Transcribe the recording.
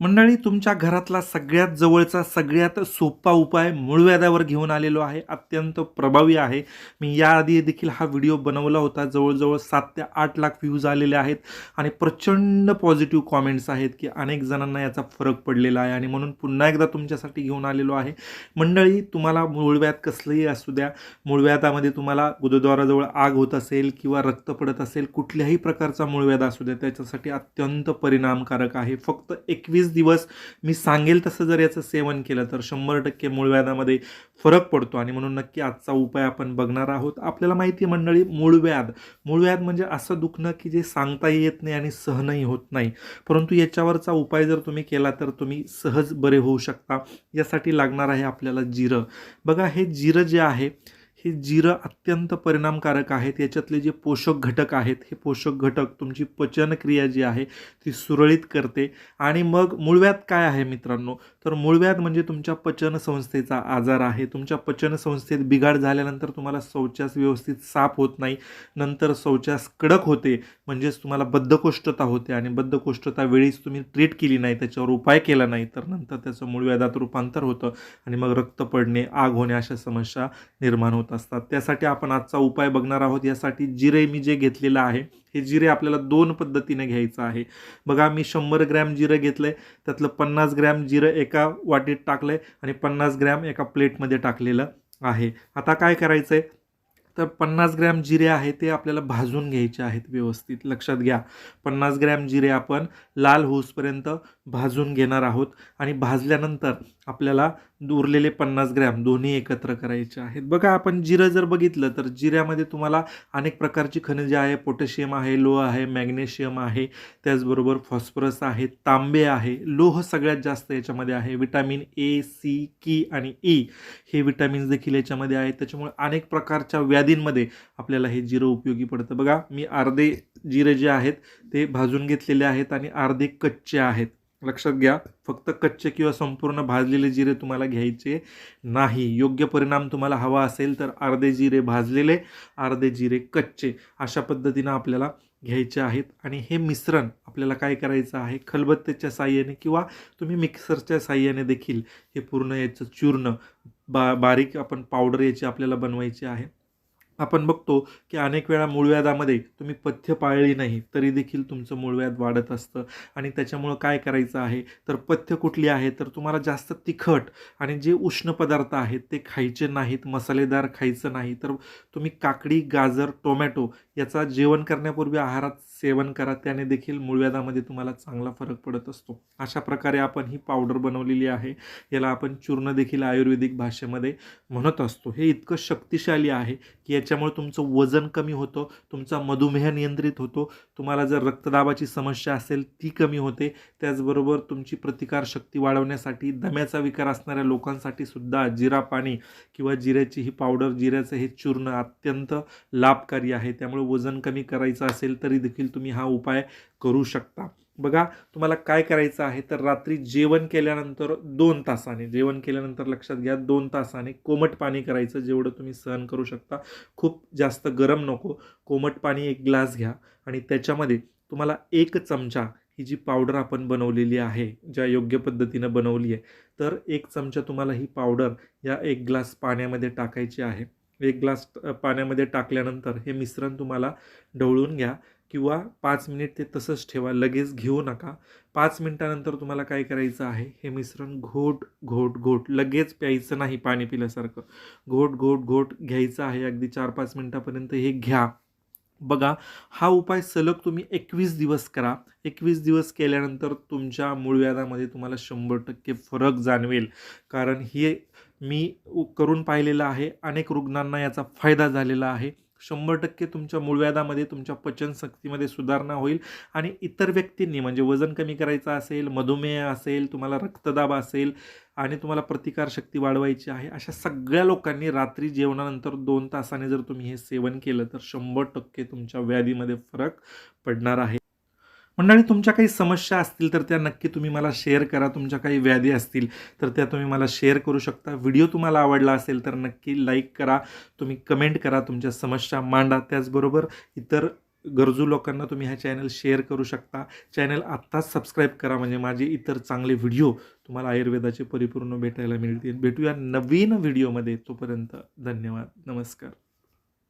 मंडळी तुमच्या घरातला सगळ्यात जवळचा सगळ्यात सोपा उपाय मूळव्याधावर घेऊन आलेलो आहे अत्यंत प्रभावी आहे. मी याआधी देखील हा व्हिडिओ बनवला होता. जवळजवळ सात ते आठ लाख व्ह्यूज आलेले आहेत आणि प्रचंड पॉझिटिव्ह कॉमेंट्स आहेत की अनेक जणांना याचा फरक पडलेला आहे आणि म्हणून पुन्हा एकदा तुमच्यासाठी घेऊन आलेलो आहे. मंडळी तुम्हाला मूळव्याध कसलंही असू द्या मूळव्याधामध्ये तुम्हाला गुरुद्वाराजवळ आग होत असेल किंवा रक्त पडत असेल कुठल्याही प्रकारचा मूळव्याध असू द्या त्याच्यासाठी अत्यंत परिणामकारक आहे. फक्त एकवीस दिवस मी सांगेल तसं जर याचं सेवन केलं तर शंभर टक्के मूळव्याधामध्ये फरक पडतो. आणि म्हणून नक्की आजचा उपाय आपण बघणार आहोत. आपल्याला माहिती आहे मंडळी मूळव्याध मूळव्याध म्हणजे असं दुखणं की जे सांगताही येत नाही आणि सहनही होत नाही. परंतु याच्यावरचा उपाय जर तुम्ही केला तर तुम्ही सहज बरे होऊ शकता. यासाठी लागणार आहे आपल्याला जिरं. बघा हे जिरं जे आहे हे जिरं अत्यंत परिणामकारक आहेत. याच्यातले जे पोषक घटक आहेत हे पोषक घटक तुमची पचनक्रिया जी आहे ती सुरळीत करते. आणि मग मूळव्याध काय आहे मित्रांनो? तर मूळव्याध म्हणजे तुमच्या पचनसंस्थेचा आजार आहे. तुमच्या पचनसंस्थेत बिघाड झाल्यानंतर तुम्हाला शौचास व्यवस्थित साफ होत नाही. नंतर शौचास कडक होते म्हणजेच तुम्हाला बद्धकोष्ठता होते आणि बद्धकोष्ठता वेळीच तुम्ही ट्रीट केली नाही त्याच्यावर उपाय केला नाही तर नंतर त्याचं मूळव्याधात रूपांतर होतं आणि मग रक्त पडणे आग होणे अशा समस्या निर्माण होतात. असतात. त्यासाठी आपण आजचा उपाय बघणार आहोत. यासाठी जिरे मी जे घेतलेलं आहे हे जिरे आपल्याला दोन पद्धतीने घ्यायचं आहे. बघा मी शंभर ग्रॅम जिरं घेतलं आहे त्यातलं पन्नास ग्रॅम जिरं एका वाटीत टाकलं आहे आणि पन्नास ग्रॅम एका प्लेटमध्ये टाकलेलं आहे. आता काय करायचं आहे तर पन्नास ग्रॅम जिरे आहे ते आपल्याला भाजून घ्यायचे आहेत व्यवस्थित. लक्षात घ्या. पन्नास ग्रॅम जिरे आपण लाल होसपर्यंत भाजून घेणार आहोत आणि भाजल्यानंतर आपल्याला उरलेले पन्नास ग्रॅम दोन्ही एकत्र करायचे आहेत. बघा आपण जिरं जर बघितलं तर जिऱ्यामध्ये तुम्हाला अनेक प्रकारची खनिजे आहे. पोटॅशियम आहे लोह आहे मॅग्नेशियम आहे त्याचबरोबर फॉस्फरस आहे तांबे आहे. लोह सगळ्यात जास्त याच्यामध्ये आहे. विटॅमिन ए सी की आणि ई हे विटॅमिन्स देखील याच्यामध्ये आहेत. त्याच्यामुळे अनेक प्रकारच्या व्याधींमध्ये आपल्याला हे जिरं उपयोगी पडतं. बघा मी अर्धे जिरे जे आहेत ते भाजून घेतलेले आहेत आणि अर्धे कच्चे आहेत. लक्षात घ्या फक्त कच्चे किंवा संपूर्ण भाजलेले जिरे तुम्हाला घ्यायचे नाही. योग्य परिणाम तुम्हाला हवा असेल तर अर्धे जिरे भाजलेले अर्धे जिरे कच्चे अशा पद्धतीनं आपल्याला घ्यायचे आहेत. आणि हे मिश्रण आपल्याला काय करायचं आहे? खलबत्त्याच्या साह्याने किंवा तुम्ही मिक्सरच्या साह्याने देखील हे पूर्ण याचं चूर्ण बा बारीक आपण पावडर याची आपल्याला बनवायची आहे. आपण बघतो की अनेक वेळा मूळव्याधामध्ये तुम्ही पथ्य पाळली नाही तरी देखील तुमचं मूळव्याध वाढत असतं. आणि त्याच्यामुळं काय करायचं आहे? तर पथ्य कुठली आहे? तर तुम्हाला जास्त तिखट आणि जे उष्ण पदार्थ आहेत ते खायचे नाहीत मसालेदार खायचं नाही. तर तुम्ही काकडी गाजर टोमॅटो याचा जेवण करण्यापूर्वी आहारात सेवन करा. त्याने देखील मूळव्याधामध्ये तुम्हाला चांगला फरक पडत असतो. अशा प्रकारे आपण ही पावडर बनवलेली आहे. याला आपण चूर्ण देखील आयुर्वेदिक भाषेमध्ये म्हणत असतो. हे इतकं शक्तिशाली आहे की त्याच्यामुळे तुमचं वजन कमी होतं तुमचा मधुमेह नियंत्रित होतो तुम्हाला जर रक्तदाबाची समस्या असेल ती कमी होते. त्याचबरोबर तुमची प्रतिकारशक्ती वाढवण्यासाठी दम्याचा विकार असणाऱ्या लोकांसाठी सुद्धा जिरा पाणी किंवा जिऱ्याची ही पावडर जिऱ्याचं हे चूर्ण अत्यंत लाभकारी आहे. त्यामुळे वजन कमी करायचं असेल तरी देखील तुम्ही हा उपाय करू शकता. बघा तुम्हाला काय करायचं आहे? तर रात्री जेवण केल्यानंतर दोन तासाने जेवण केल्यानंतर लक्षात घ्या दोन तासाने कोमट पाणी करायचं जेवढं तुम्ही सहन करू शकता. खूप जास्त गरम नको कोमट पाणी एक ग्लास घ्या आणि त्याच्यामध्ये तुम्हाला एक चमचा ही जी पावडर आपण बनवलेली आहे ज्या योग्य पद्धतीनं बनवली आहे तर एक चमचा तुम्हाला ही पावडर या एक ग्लास पाण्यामध्ये टाकायची आहे. एक ग्लास पाण्यामध्ये टाकल्यानंतर हे मिश्रण तुम्हाला ढवळून घ्या. किंवा पाच मिनिट ते तसंच ठेवा लगेच घेऊ नका. पाच मिनटानंतर तुम्हाला काय करायचं आहे? हे मिश्रण घोट घोट घोट लगेच प्यायचं नाही पाणी पिल्यासारखं. घोट घोट घोट घ्यायचं आहे अगदी चार पाच मिनटापर्यंत हे घ्या. बघा हा उपाय सलग तुम्ही एकवीस दिवस करा. एकवीस दिवस केल्यानंतर तुमच्या मूळव्याधामध्ये तुम्हाला शंभर टक्के फरक जाणवेल. कारण हे मी करून पाहिलेलं आहे. अनेक रुग्णांना याचा फायदा झालेला आहे. शंभर टक्के तुमच्या मूळव्याधामध्ये तुमच्या पचनशक्तीमध्ये सुधारणा होईल. आणि इतर व्यक्तींनी म्हणजे वजन कमी करायचं असेल मधुमेह असेल तुम्हाला रक्तदाब असेल आणि तुम्हाला प्रतिकारशक्ती वाढवायची आहे अशा सगळ्या लोकांनी रात्री जेवणानंतर दोन तासाने जर तुम्ही हे सेवन केलं तर शंभर टक्के तुमच्या व्याधीमध्ये फरक पडणार आहे. मंडळी तुमच्या काही समस्या असतील तर त्या नक्की तुम्ही मला शेअर करा. तुमच्या काही व्याधी असतील तर त्या तुम्ही मला शेअर करू शकता. व्हिडिओ तुम्हाला आवडला असेल तर नक्की लाईक करा. तुम्ही कमेंट करा. तुमच्या समस्या मांडा. त्याचबरोबर इतर गरजू लोकांना तुम्ही हा चॅनल शेअर करू शकता. चॅनल आत्ताच सबस्क्राईब करा. म्हणजे माझे इतर चांगले व्हिडिओ तुम्हाला आयुर्वेदाचे परिपूर्ण भेटायला मिळतील. भेटूया नवीन व्हिडिओमध्ये तोपर्यंत धन्यवाद. नमस्कार.